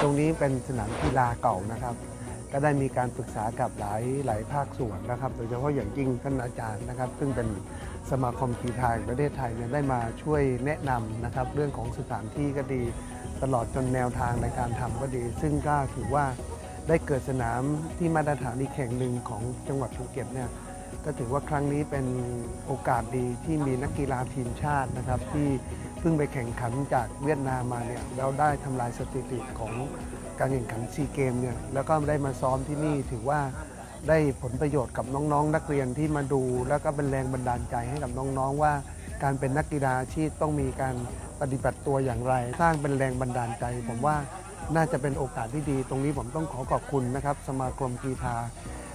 ตรงนี้เป็นสนามกีฬาเก่านะครับ ก็ได้มีการปรึกษากับหลายหลายภาคส่วนนะครับ โดยเฉพาะอย่างยิ่งท่านอาจารย์นะครับ ซึ่งเป็นสมาคมกีฬาประเทศไทยเนี่ยได้มาช่วยแนะนำนะครับ เรื่องของสถานที่ก็ดี ตลอดจนแนวทางในการทำก็ดี ซึ่งก็ถือว่าได้เกิดสนามที่มาตรฐานอีกแห่งหนึ่งของจังหวัดภูเก็ตเนี่ย ก็ถือว่าครั้งนี้เป็นโอกาสดีที่มีนักกีฬาทีมชาตินะครับ ที่เพิ่งไปแข่งขันจากเวียดนามมาเนี่ยแล้วได้ทำลายสถิติของการแข่งขันซีเกมเนี่ยแล้วก็ได้มาซ้อมที่นี่ถือว่าได้ผลประโยชน์กับน้องๆ นักเรียนที่มาดู แล้วก็เป็นแรงบันดาลใจให้กับน้องๆ ว่า การเป็นนักกีฬาอาชีพต้องมีการปฏิบัติตัวอย่างไร สร้างเป็นแรงบันดาลใจ ผมว่าน่าจะเป็นโอกาสที่ดี ตรงนี้ผมต้องขอขอบคุณนะครับ สมาคมกีฬา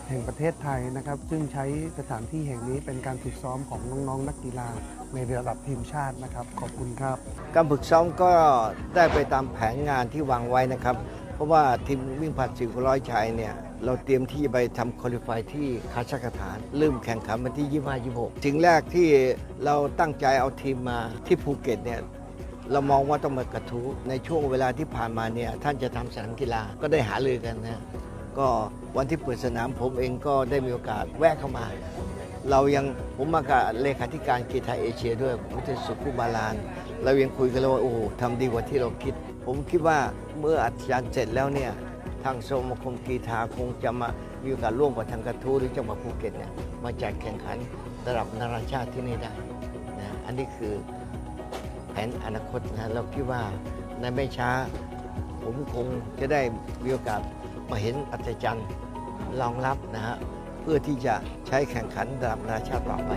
แห่งประเทศไทยนะครับ ซึ่งใช้สถานที่แห่งนี้เป็นการฝึกซ้อมของน้องๆ นักกีฬาในระดับทีมชาตินะครับ ขอบคุณครับ การฝึกซ้อมก็ได้ไปตามแผนงานที่วางไว้นะครับ เพราะว่าทีมวิ่งผลัดสี่ร้อยชายเนี่ยเราเตรียมที่ไปทำคุริฟายที่คาซัคสถานเริ่มแข่งขันวันที่ 25 26สิ่งแรกที่เราตั้งใจเอาทีมมาที่ภูเก็ตเนี่ยเรามองว่าต้องมากระทู้ในช่วงเวลาที่ผ่านมาเนี่ยท่านจะทำสนามกีฬาก็ได้หารือกันนะ ก็วันที่เปิดสนามผมเองก็ได้มีโอกาสแวะเข้ามา เรายังผมมากับเลขาธิการกีฬาเอเชียด้วยพุทธสุขุบาลานเรายังคุยกันเลยว่าโอ้โหทำดีกว่าที่เราคิด ผมคิดว่าเมื่ออาจารย์เสร็จแล้วเนี่ยทางสมาคมกีฬาคงจะมามีโอกาสร่วมกับทางกระทู้หรือจังหวัดภูเก็ตเนี่ยมาจัดแข่งขันระดับนานาชาติที่นี่ได้นะอันนี้คือแผนอนาคตนะเราคิดว่าในไม่ช้า ผมคงจะได้มีโอกาส มาเห็นอัศจรรย์รองรับนะฮะเพื่อที่จะใช้แข่งขันระดับนานาชาติต่อไป